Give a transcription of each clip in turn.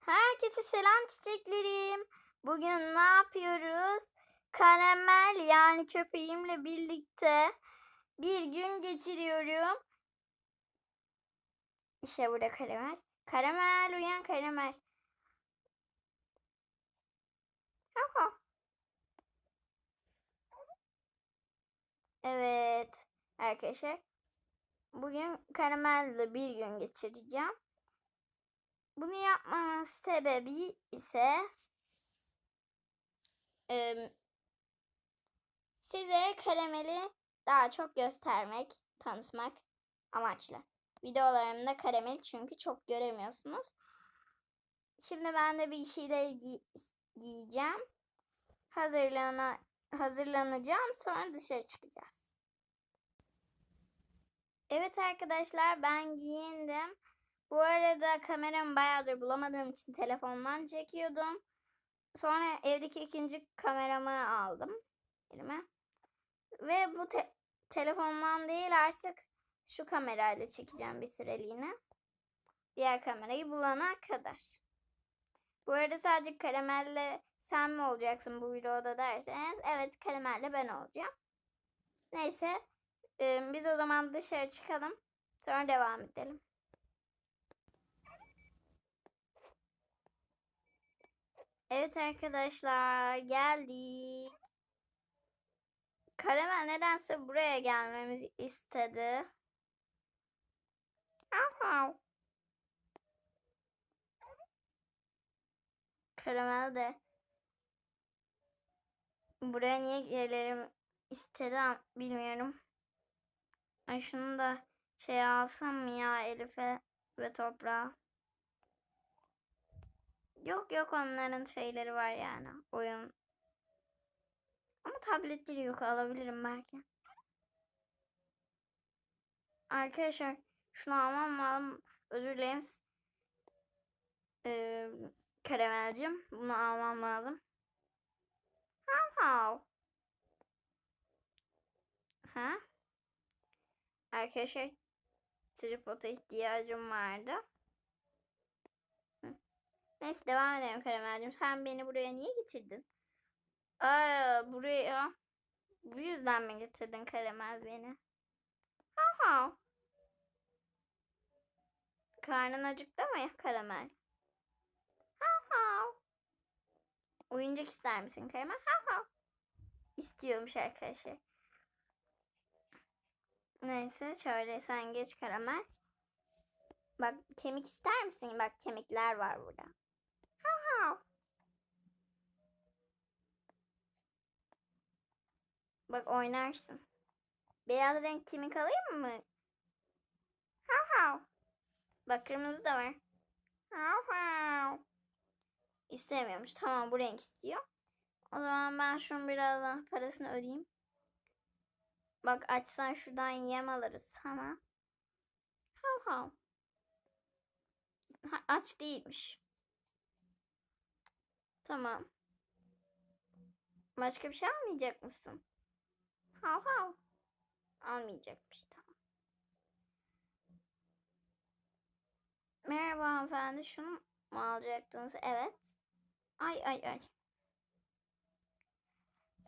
Herkese selam çiçeklerim. Bugün ne yapıyoruz? Karamel yani köpeğimle birlikte bir gün geçiriyorum. İşte burada karamel. Karamel uyan karamel. Aha. Evet arkadaşlar. Bugün karamelle bir gün geçireceğim. Bunu yapmamın sebebi ise em, size karameli daha çok göstermek, tanıtmak amaçlı. Videolarımda karameli çünkü çok göremiyorsunuz. Şimdi ben de bir şeyler giy- giyeceğim. Hazırlana hazırlanacağım. Sonra dışarı çıkacağız. Evet arkadaşlar ben giyindim. Bu arada kameramı bayağıdır bulamadığım için telefondan çekiyordum. Sonra evdeki ikinci kameramı aldım elime. Ve bu te- telefondan değil artık şu kamerayla çekeceğim bir süreliğine. Diğer kamerayı bulana kadar. Bu arada sadece karamelle sen mi olacaksın bu videoda derseniz evet karamelle ben olacağım. Neyse e, biz o zaman dışarı çıkalım. Sonra devam edelim. Evet arkadaşlar geldik. Karamel nedense buraya gelmemizi istedi. Aha. Karamel de buraya niye gelelim istedi bilmiyorum. Ay şunu da şey alsam ya Elif'e ve toprağa. Yok yok onların şeyleri var yani. Oyun. Ama tabletleri yok alabilirim belki. Arkadaşlar şunu almam lazım. Özür dilerim. Ee, karamelcim. Bunu almam lazım. How? Ha? Arkadaşlar tripoda ihtiyacım vardı. Neyse devam edelim Karamel'cim. Sen beni buraya niye getirdin? Aa, buraya bu yüzden mi getirdin Karamel beni? Aha. Karnın acıktı mı ya Karamel? Aha. Oyuncak ister misin Karamel? Aha. İstiyormuş arkadaşlar. Neyse şöyle sen geç Karamel. Bak kemik ister misin? Bak kemikler var burada. Hav. Bak oynarsın. Beyaz renk kemik alayım mı? Hav hav. Bak kırmızı da var. Hav hav. İstemiyormuş. Tamam bu renk istiyor. O zaman ben şunun birazdan parasını ödeyeyim. Bak açsan şuradan yem alırız sana. Hav hav. Ha, aç değilmiş. Tamam. Başka bir şey almayacak mısın? Hav hav. Almayacakmış tamam. Merhaba hanımefendi. Şunu mu alacaktınız? Evet. Ay ay ay.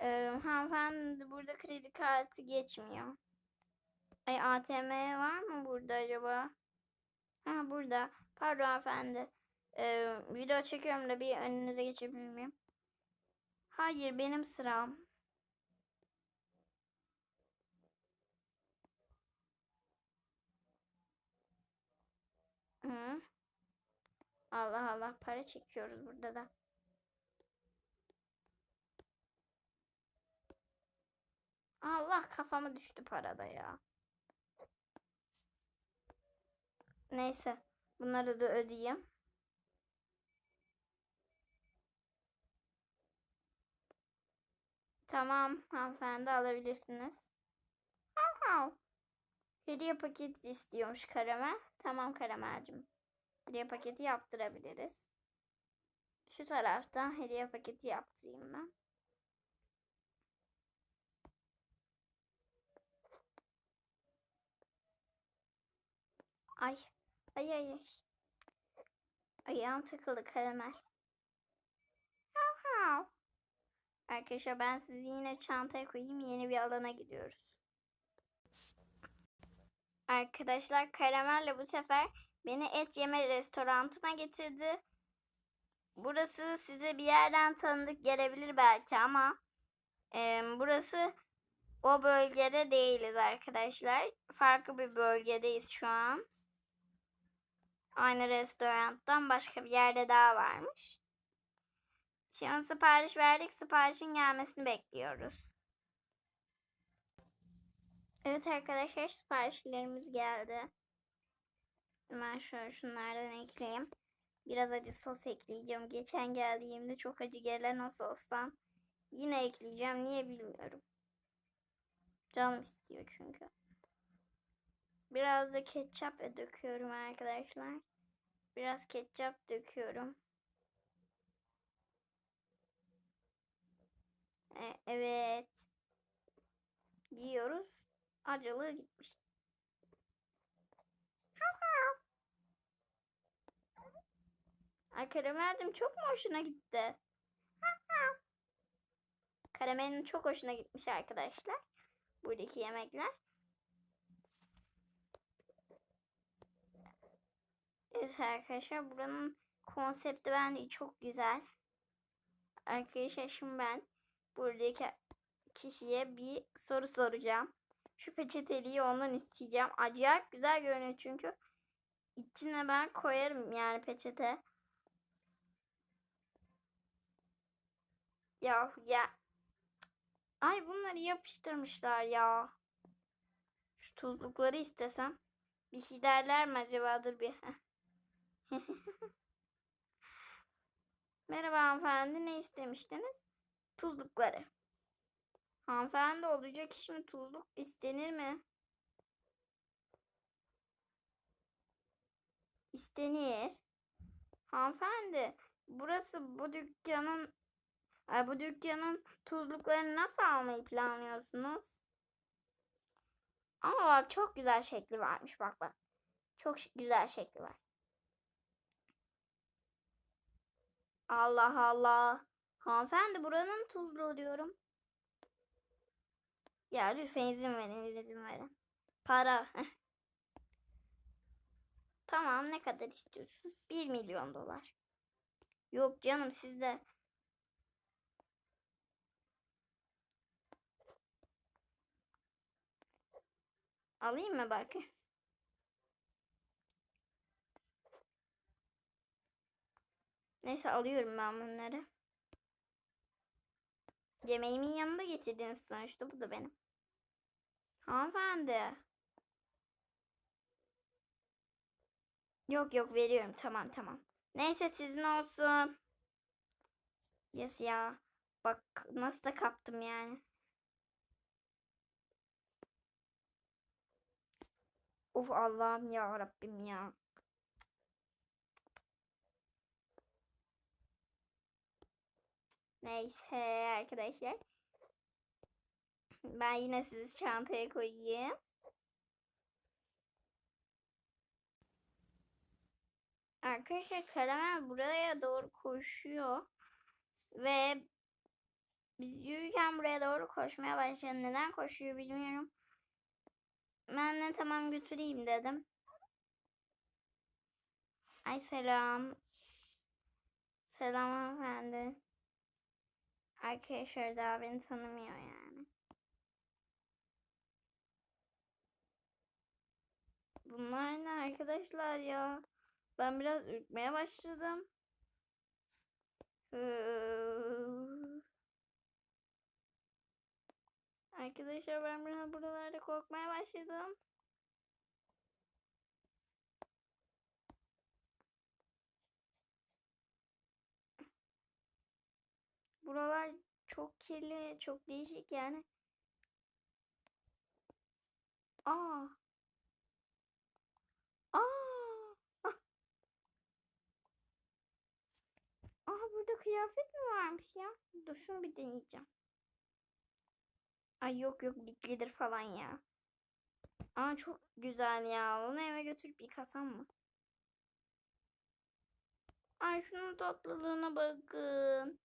Ee, hanımefendi burada kredi kartı geçmiyor. Ay ATM var mı burada acaba? Ha burada. Pardon hanımefendi. Ee, video çekiyorum da bir önünüze geçebilir miyim? Hayır benim sıram. Hı. Allah Allah para çekiyoruz burada da. Allah kafama düştü parada ya. Neyse. Bunları da ödeyeyim. Tamam hanımefendi alabilirsiniz. Hediye paketi istiyormuş karamel. Tamam karamelcim. Hediye paketi yaptırabiliriz. Şu tarafta hediye paketi yaptırayım ben. Ay Ay ay ay. Ayağım takıldı karamel. Hav hav. Arkadaşlar ben sizi yine çantaya koyayım. Yeni bir alana gidiyoruz. Arkadaşlar karamelle bu sefer beni et yeme restorantına getirdi. Burası size bir yerden tanıdık gelebilir belki ama e, burası o bölgede değiliz arkadaşlar. Farklı bir bölgedeyiz şu an. Aynı restorandan başka bir yerde daha varmış. Şimdi sipariş verdik. Siparişin gelmesini bekliyoruz. Evet arkadaşlar siparişlerimiz geldi. Hemen şöyle şunlardan ekleyeyim. Biraz acı sos ekleyeceğim. Geçen geldiğimde çok acı gelen o sostan. Yine ekleyeceğim. Niye bilmiyorum. Canım istiyor çünkü. Biraz da ketçap döküyorum arkadaşlar. Biraz ketçap döküyorum. E, evet. Yiyoruz. Acılığı gitmiş. Ay karamelcim çok mu hoşuna gitti? Karamelin çok hoşuna gitmiş arkadaşlar. Buradaki yemekler. Evet arkadaşlar buranın konsepti bence çok güzel. Arkadaşlar şimdi ben buradaki kişiye bir soru soracağım. Şu peçeteliği ondan isteyeceğim. Acayip güzel görünüyor çünkü. İçine ben koyarım yani peçete. Ya ya. Ay bunları yapıştırmışlar ya. Şu tuzlukları istesem. Bir şey derler mi acaba? Dur bir. Merhaba hanımefendi. Ne istemiştiniz? Tuzlukları. Hanımefendi olacak iş mi? Tuzluk istenir mi? İstenir. Hanımefendi, burası bu dükkanın bu dükkanın tuzluklarını nasıl almayı planlıyorsunuz? Ama bak çok güzel şekli varmış bak bak. Çok güzel şekli var. Allah Allah. Hanımefendi buranın tuzluğu diyorum. Ya lütfen izin verin izin verin. Para. tamam ne kadar istiyorsun? 1 milyon dolar. Yok canım sizde Alayım mı bak? Neyse alıyorum ben bunları. Yemeğimin yanında getirdiniz sonuçta. Bu da benim. Hanımefendi. Yok yok veriyorum. Tamam tamam. Neyse sizin olsun. Yes ya. Bak nasıl da kaptım yani. Of Allah'ım ya Rabbim ya. Neyse arkadaşlar. Ben yine sizi çantaya koyayım. Arkadaşlar karamel buraya doğru koşuyor. Ve biz yürürken buraya doğru koşmaya başladı. Neden koşuyor bilmiyorum. Ben de tamam götüreyim dedim. Ay selam. Selam hanımefendi. Arkadaşlar daha beni tanımıyor yani. Bunlar ne arkadaşlar ya? Ben biraz ürkmeye başladım. Arkadaşlar ben biraz buralarda korkmaya başladım. Buralar çok kirli, çok değişik yani. Aa. Aa. Ah. Aha burada kıyafet mi varmış ya? Dur şunu bir deneyeceğim. Ay yok yok bitlidir falan ya. Aa çok güzel ya. Onu eve götürüp yıkasam mı? Ay şunun tatlılığına bakın.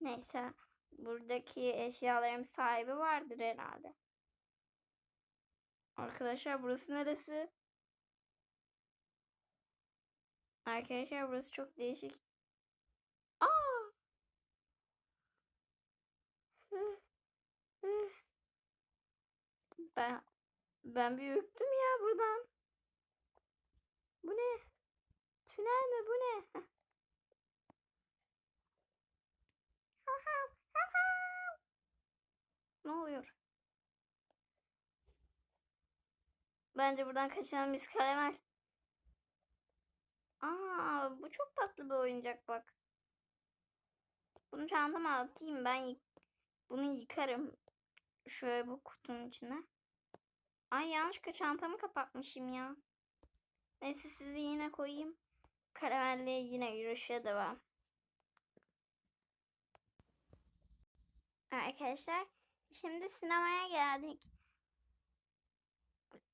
Neyse. Buradaki eşyaların sahibi vardır herhalde. Arkadaşlar burası neresi? Arkadaşlar burası çok değişik. Aa! Ben ben bir ürktüm ya buradan. Bu ne? Tünel mi bu ne? Heh. Hav hav, hav hav. Ne oluyor? Bence buradan kaçalım biz karamel. Aa, bu çok tatlı bir oyuncak bak. Bunu çantama atayım ben bunu yıkarım. Şöyle bu kutunun içine. Ay yanlışlıkla çantamı kapatmışım ya. Neyse sizi yine koyayım. Karamelli yine yürüyüşe devam. Arkadaşlar şimdi sinemaya geldik.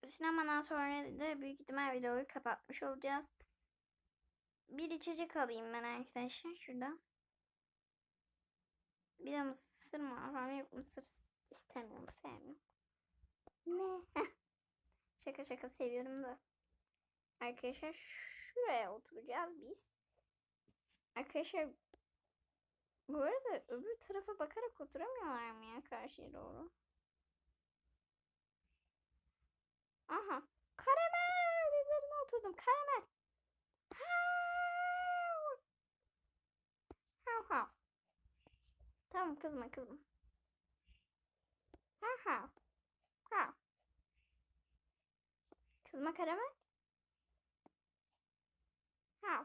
Sinemadan sonra da büyük ihtimal videoyu kapatmış olacağız. Bir içecek alayım ben arkadaşlar şurada. Bir de mısır mı var? Yok mısır istemiyorum, sevmiyorum. Ne? şaka şaka seviyorum da. Arkadaşlar şuraya oturacağız biz. Arkadaşlar bu arada öbür tarafa bakarak oturamıyorlar mı ya karşıya doğru? Aha. Karamel üzerine oturdum. Karamel. Hav. Hav hav. Tamam kızma kızma. Hav hav. Hav. Kızma karamel. Hav.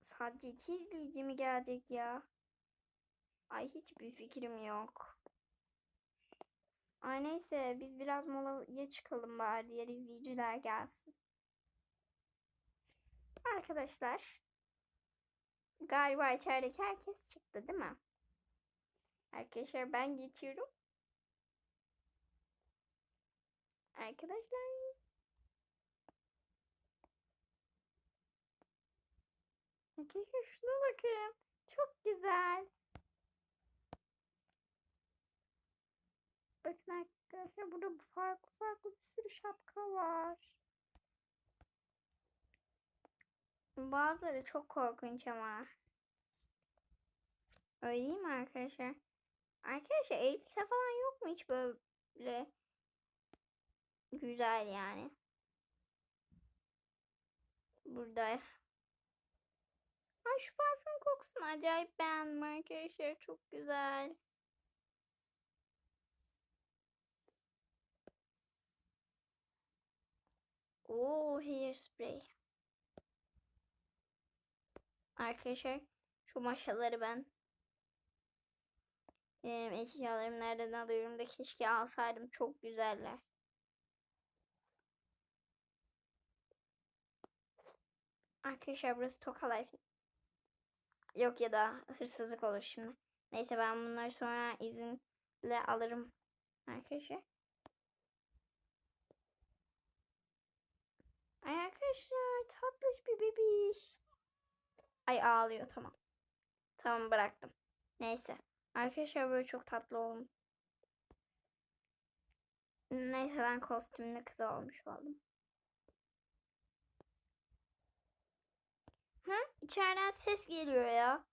Sadece iki izleyici mi gelecek ya? Ay hiçbir fikrim yok. Ay neyse biz biraz molaya çıkalım bari diğer izleyiciler gelsin. Arkadaşlar galiba içerideki herkes çıktı değil mi? Arkadaşlar ben geçiyorum. Arkadaşlar Arkadaşlar şuna bakın. Çok güzel. Bakın arkadaşlar burada farklı farklı bir sürü şapka var. Bazıları çok korkunç ama. Öyle değil mi arkadaşlar? Arkadaşlar elbise falan yok mu hiç böyle güzel yani? Burada. Ay şu parfüm kokusunu acayip beğendim arkadaşlar. Çok güzel. Oo hairspray. Arkadaşlar şu maşaları ben benim eşyalarımı nereden alıyorum da keşke alsaydım. Çok güzeller. Arkadaşlar burası Toka Life. Yok ya da hırsızlık olur şimdi. Neyse ben bunları sonra izinle alırım. Arkadaşlar. Ay arkadaşlar tatlış bir bebiş. Ay ağlıyor tamam. Tamam bıraktım. Neyse. Arkadaşlar böyle çok tatlı oldum. Neyse ben kostümlü kız olmuş oldum. Hı? İçeriden ses geliyor ya.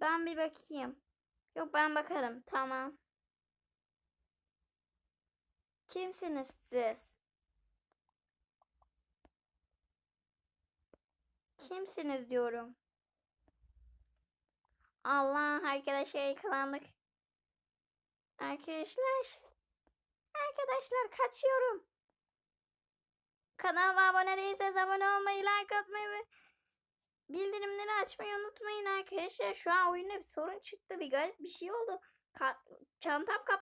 Ben bir bakayım. Yok ben bakarım. Tamam. Kimsiniz siz? Kimsiniz diyorum. Allah arkadaşlar yakalandık. Arkadaşlar. Arkadaşlar kaçıyorum. Kanalıma abone değilseniz abone olmayı, like atmayı ve bildirimleri açmayı unutmayın arkadaşlar. Şu an oyunda bir sorun çıktı. Bir garip bir şey oldu. Ka- çantam kap